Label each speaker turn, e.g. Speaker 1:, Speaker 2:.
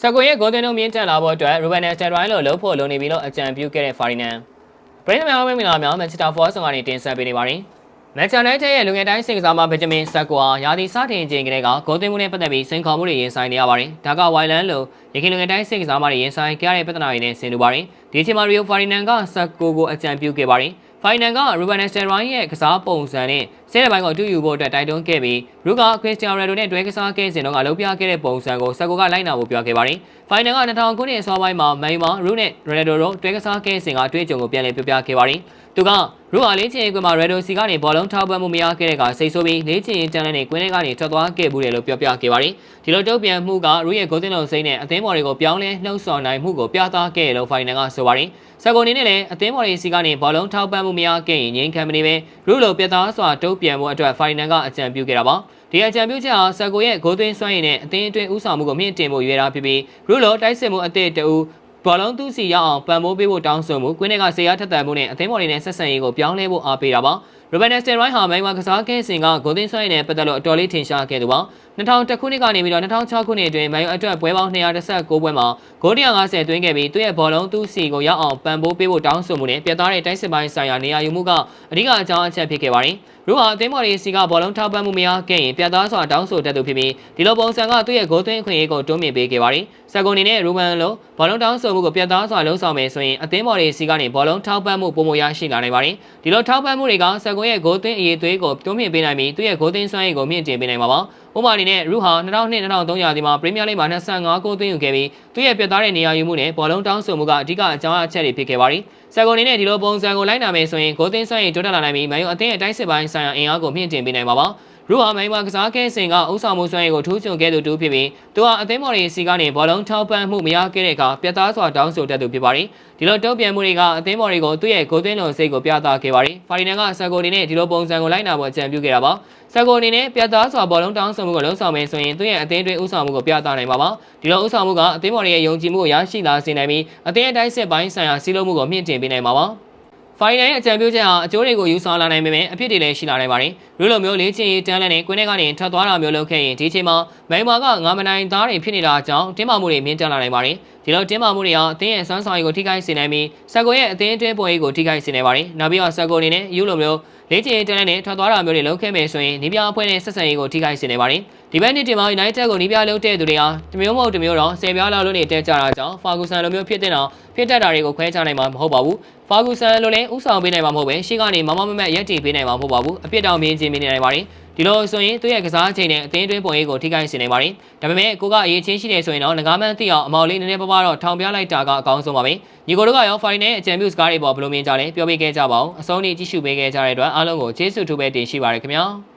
Speaker 1: စကွေရဲ့ဂိုးသွင်းတို့မြင့်တက်လာဖို့အတွက်ရူဘန်နယ်စတက်ရိုင်းလို့လှုပ်ဖို့လုံနေပြီလို့အကြံပြုခဲ့တဲ့ဖာရီနန်ပရိသတ်များမင်္ဂလာများမန်ချက်စတာဖော့ဆောင်ကနေတင်ဆက်ပေးနေပါတယ်မန်ချက်နိုက်တက်ရဲ့လူငယ်တိုင်းစင်ကစားမှာဗဂျမင်ဆက်ကွာယာဒီစတင်ခြင်းကလေးကဂိုးသွင်းမှုနဲ့ပတ်သက်ပြီးစိန်ခေါ်မှုတွေရင်ဆိုင်နေရပါတယ်ဒါကဝိုင်လန်လို့ရခိုင်လူငယ်တိုင်းစင်ကစားမှာရင်ဆိုင်ကြရတဲ့ပြဿနာတွေနဲ့ဆင်တူပါတယ်ဒီအချိန်မှာရီယိုဖာရီနန်ကဆက်ကိုကိုအကြံပြုခဲ့ပါတယ်ဖိုင်နန်ကရူဘန်နက်စတရိုင်းရဲ့ကစားပုံစံနဲ့ဆဲတဲ့ဘိုင်းကိုအတူယူဖို့အတွက်တိုက်တွန်းခဲ့ပြီးရူကခရစ္စတီယာနိုရိုနယ်ဒိုနဲ့တွဲကစားခဲ့စဉ်တော့ကလှုပ်ပြခဲ့တဲ့ပုံစံကိုဆက်ကိုကလိုက်နာဖို့ပြောခဲ့ပါတယ်။ဖိုင်နန်က2000ခုနှစ်အစောပိုင်းမှာမိုင်မာရူနဲ့ရိုနယ်ဒိုတို့တွဲကစားခဲ့စဉ်ကအတွေ့အကြုံကိုပြန်လည်ပြောပြခဲ့ပါတယ်။သူကရူဟာလေးချင်ကွင်းမှာရေဒိုစီကနေဘောလုံးထောက်ပံ့မှုမရခဲ့တဲ့ကစိတ်ဆိုးပြီးလေးချင်တန်းတဲ့ကွင်းထဲကနေထွက်သွားခဲ့ဘူးတယ်လို့ပြောပြခဲ့ပါတယ်။ဒီလိုတုံ့ပြန်မှုကရူရဲ့ဂိုးတင်လုံးစိမ့်နဲ့အသင်းပေါ်တွေကိုပြောင်းလဲနှုတ်ဆော်နိုင်မှုကိုပြသခဲ့တယ်လို့ဖိုင်နန်ကဆိုပါတယ်။ဆက်ကုန်နေနဲ့လည်းအသင်းပေါ်တွေစီကနေဘောလုံးထောက်ပံ့မှုမရခဲ့ရင်ငိမ့်ခံမနေပဲရူလိုပြတ်သားစွာတုံ့ပြန်မှုအတွက်ဖိုင်နန်ကအကြံပြုခဲ့တာပါ။ ဒီအကြံပြုချက်ဟာဆက်ကိုရဲ့ဂိုးသွင်းစွမ်းရည်နဲ့အသင်းအတွင်းဥဆောင်မှုကိုမြင့်တင်ဖို့ရွေးတာဖြစ်ပြီးရူလိုတိုက်စစ်မှုအသည့်တူ ဘောလုံးသူစီရအောင်ပံ့ပိုးပေးဖို့တောင်းဆိုမှုကွင်းထဲကဆေးရထက်သန်မှုနဲ့အသင်းပေါ်တွေနဲ့ဆက်ဆံရေးကိုပြောင်းလဲဖို့အားပေးတာပါရိုဘန်နက်စတန်ရိုင်းဟာမိုင်းဝါကစားကင်းစင်ကဂိုသင်းဆွဲနဲ့ပတ်သက်လို့အတော်လေးထင်ရှားခဲ့သူပါ2000ခုနှစ်ကနေပြီးတော့2006ခုနှစ်အတွင်းမိုင်းအတွက်ပွဲပေါင်း216ပွဲမှာဂိုး150သွင်းခဲ့ပြီးသူ့ရဲ့ဘောလုံးသူစီကိုရောက်အောင်ပံ့ပိုးပေးဖို့တောင်းဆိုမှုနဲ့ပြတ်သားတဲ့တိုက်စစ်ပိုင်းဆိုင်ရာနေရာယူမှုကအဓိကအကြောင်းအချက်ဖြစ်ခဲ့ပါတယ်ရူဟာအသင်းမော်ရီစီကဘောလုံးထောက်ပံ့မှုမရခဲ့ရင်ပြတ်သားစွာတောင်းဆိုတတ်သူဖြစ်ပြီးဒီလိုပုံစံကသူ့ရဲ့ဂိုးသွင်းအခွင့်အရေးကိုတွန်းမြင့်ပေးခဲ့ပါတယ်။စက်ကွန်နေနဲ့ရူမန်လိုဘောလုံးတောင်းဆိုမှုကိုပြတ်သားစွာလှုံ့ဆော်မယ်ဆိုရင်အသင်းမော်ရီစီကနေဘောလုံးထောက်ပံ့မှုပုံမရရှိလာနိုင်ပါတယ်။ဒီလိုထောက်ပံ့မှုတွေကစက်ကွန်ရဲ့ဂိုးသွင်းအရေးသွေးကိုတွန်းမြင့်ပေးနိုင်ပြီးသူ့ရဲ့ဂိုးသွင်းစွမ်းရည်ကိုမြင့်တင်ပေးနိုင်မှာပါ။ဥပမာအနေနဲ့ရူဟာ2002-2003ရာသီမှာပရီးမီးယားလိဂ်မှာ25ဂိုးသွင်းယူခဲ့ပြီးသူ့ရဲ့ပြတ်သားတဲ့နေရာယူမှုနဲ့ဘောလုံးတောင်းဆိုမှုကအဓိကအကြောင်းအချက်တွေဖြစ်ခဲ့ပါတယ်။စက်ကွန်နေနဲ့ဒီလိုပုံစံကိုလိုက်နာမယ်ဆိုရင်ဂိုးသွင်းစွမ်းရည်တိုးတက်လာနိုင်ပြီးမန်ယူအသင်းရဲ့တိုင်းစစ်ပိုင်းဆိုင်ရာအင်အားကိုမြင့်တင်ပေးနိုင်မှာပါ။ ရူဟာမိုင်းမှာကစားခဲ့စဉ်ကအုပ်ဆောင်မှုစွမ်းရည်ကိုထိုးချွန်ခဲ့သူတူဖြစ်ပြီးသူဟာအသင်းမော်ရီစီကနေဘောလုံးထောက်ပံ့မှုမရခဲ့တဲ့အခါပြတ်သားစွာတောင်းဆိုတတ်သူဖြစ်ပါတယ်။ဒီလိုတုံ့ပြန်မှုတွေကအသင်းမော်ရီကိုသူ့ရဲ့ဂိုးသွင်းလုံစိတ်ကိုပြသခဲ့ပါတယ်။ဖာရီနန်ကဆာဂိုနေနဲ့ဒီလိုပုံစံကိုလိုက်နာဖို့အကြံပြုခဲ့တာပါ။ဆာဂိုအနေနဲ့ပြတ်သားစွာဘောလုံးတောင်းဆိုမှုကိုလှုံ့ဆော်မယ်ဆိုရင်သူ့ရဲ့အသင်းတွင်းဥဆောင်မှုကိုပြသနိုင်ပါပါ။ဒီလိုဥဆောင်မှုကအသင်းမော်ရီရဲ့ယုံကြည်မှုကိုရရှိလာစေနိုင်ပြီးအသင်းအတိုင်းစစ်ပိုင်းဆိုင်ရာစီးလုံးမှုကိုမြင့်တင်ပေးနိုင်ပါပါ။ ဖိုင်နယ်အကြံပြုချက်ဟာအကျိုးတွေကိုယူဆောင်လာနိုင်ပေမဲ့အဖြစ်တွေလည်းရှိလာနိုင်ပါတယ်။လူလိုမျိုးလေးချင်ရေးတန်းလန်းနဲ့ကွင်းထဲကနေထွက်သွားတာမျိုးလုပ်ခဲ့ရင်ဒီချိန်မှာမိန်မာကငါမနိုင်သားတွေဖြစ်နေတာကြောင့်တင်းမာမှုတွေမြင့်တက်လာနိုင်ပါတယ်။ဒီလိုတင်းမာမှုတွေဟာအသင်းရဲ့စွမ်းဆောင်ရည်ကိုထိခိုက်စေနိုင်ပြီးဆက်ကိုရဲ့အသင်းအတွင်းပုံရိပ်ကိုထိခိုက်စေနိုင်ပါတယ်။နောက်ပြီးတော့ဆက်ကိုအနေနဲ့ယူလိုမျိုး လေးချင်ရေးတန်းလန်းနဲ့ထွက်သွားတာမျိုးတွေလုပ်ခဲ့မယ်ဆိုရင်နီးပြအဖွဲ့နဲ့ဆက်ဆံရေးကိုထိခိုက်စေနိုင်ပါတယ်။ဒီဘက်နေ့တင်မှာ United ကိုနီးပြလုပ်တဲ့သူတွေဟာတမျိုးမဟုတ်တမျိုးတော့ဆယ်ပြားလောက်လို့နေတက်ကြတာကြောင့်ဖာဂူဆန်လိုမျိုးဖြစ်တဲ့တော့ဖြစ်တတ်တာတွေကိုခွဲခြားနိုင်မှာမဟုတ်ပါဘူး။ဖာဂူဆန်လိုလည်းဥဆောင်ပေးနိုင်မှာမဟုတ်ပဲရှေ့ကနေမမမမက်ရက်တီပေးနိုင်မှာမဟုတ်ပါဘူး။အပြစ်တောင်မြင်ချင်းမြင်နေနိုင်ပါတယ်။ ဒီလိုဆိုရင်သူ့ရဲ့ကစားချိန်နဲ့အသင်းတွင်းပုံရိပ်ကိုထိခိုက်စေနိုင်ပါတယ်။ဒါပေမဲ့ကိုကအရေးချင်းရှိနေဆိုရင်တော့ငကားမန်းသိအောင်အမော်လေးနည်းနည်းပါးပါးတော့ထောင်ပြလိုက်တာကအကောင်းဆုံးပါပဲ။ညီကိုတို့ကရောဖိုင်နဲ့အကြံပြုစကားတွေပေါ်ဘယ်လိုမြင်ကြလဲပြောပြခဲ့ကြပါဦး။အဆုံးထိကြည့်ရှုပေးခဲ့ကြတဲ့အတွက်အားလုံးကိုကျေးဇူးထူးပဲတင်ရှိပါရခင်ဗျာ။